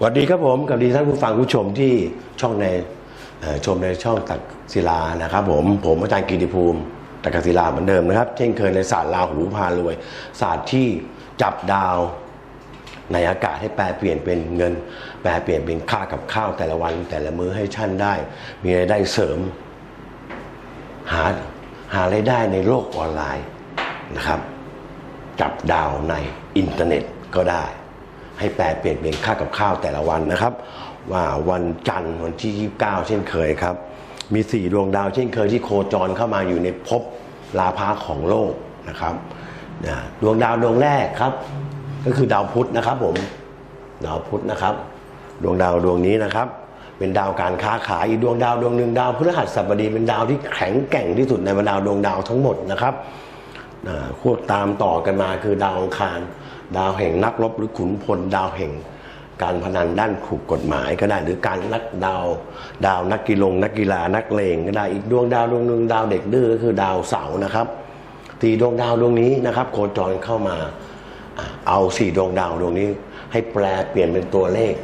สวัสดีครับผมกับดีท่านผู้ฟังผู้ชมที่ช่องในชมในช่องตักศิลานะครับ ผมผมอาจารย์กิติภูมิตักศิลาเหมือนเดิมนะครับ เช่นเคยในศาสตร์ราหูพารวยศาสตร์ที่จับดาวในอากาศให้แปลเปลี่ยนเป็นเงิน แปลเปลี่ยนเป็นค่ากับข้าวแต่ละวัน แต่ละมื้อให้ท่านได้ มีรายได้เสริม หาหารายได้ในโลกออนไลน์นะครับ จับดาวในอินเทอร์เน็ตก็ได้ ให้แปลเปลี่ยนเป็นค่ากับข้าวแต่ละวันนะครับ ว่าวันจันทร์วันที่ 29 เช่นเคยครับ มี 4 ดวงดาวเช่นเคยที่โคจรเข้ามาอยู่ในภพลาภาของโลกนะครับนะดวงดาวดวงแรกครับ ก็คือดาวพุธนะครับผมดาวพุธนะครับ ดวงดาวดวงนี้นะครับ เป็นดาวการค้าขายอีกดวงดาวดวงหนึ่งดาวพฤหัสบดีเป็นดาวที่แข็งแกร่งที่สุดในบรรดาดวงดาวทั้งหมดนะครับควบตามต่อกันมาคือดาวอังคาร ดาวแห่งนักรบหรือขุนพลดาวแห่งการพนันด้านถูกกฎหมายก็ได้ หรือการนักดาว ดาวนักกีฬงนักกีฬานักเลงก็ได้อีกดวงดาวดวงหนึ่งดาวเด็กดื้อก็คือดาวเสาร์นะครับตีดวงดาวดวงนี้นะครับ โคจรเข้ามาอ่าเอาสี่ดวงดาวดวงนี้ ให้แปลเปลี่ยนเป็นตัวเลข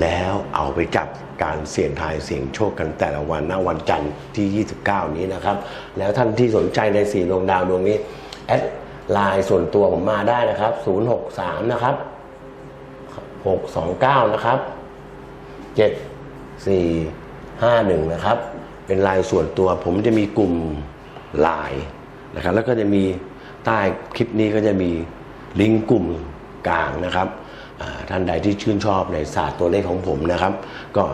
แล้วเอาไปจับการเสี่ยงทายเสี่ยงโชคกันแต่ละวันณวันจันทร์ที่ 29 นี้นะครับ แล้วท่านที่สนใจในสี่ดวงดาวดวงนี้แอด ลน์ส่วนตัวผมมาได้นะครับ 063 นะครับ 629 นะครับ 7451 นะครับ เป็นลน์ส่วนตัวผมจะมีกลุ่มลน์นะครับ แล้วก็จะมีใต้คลิปนี้ก็จะมีลิงก์กลุ่มกลางนะครับ ท่านใดที่ชื่นชอบในศาสตร์ตัวเลขของผมนะครับ ก็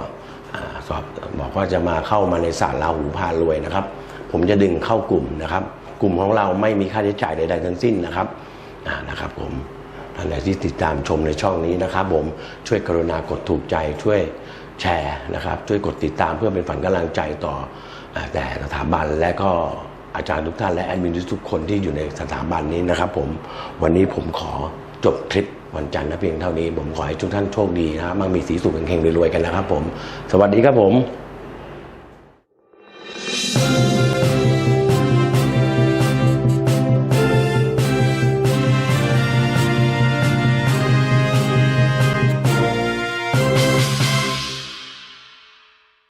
อ่าสอบบอกว่าจะมาเข้ามาในศาสตร์ราหูพารวยนะครับ ผมจะดึงเข้ากลุ่มนะครับ กลุ่มของเราไม่มีค่าใช้จ่ายใดๆทั้งสิ้นนะครับนะครับผมท่านใดที่ติดตามชมในช่องนี้นะครับ ผมช่วยกรุณากดถูกใจช่วยแชร์นะครับ ช่วยกดติดตามเพื่อเป็นฝันกำลังใจต่อแต่สถาบันและก็อาจารย์ทุกท่านและแอดมินทุกคนที่อยู่ในสถาบันนี้นะครับผมวันนี้ผมขอจบคลิปวันจันทร์นะเพียงเท่านี้ ผมขอให้ทุกท่านโชคดีนะครับมั่งมีสีสุขเฮงๆรวยๆกันนะครับผม สวัสดีครับผม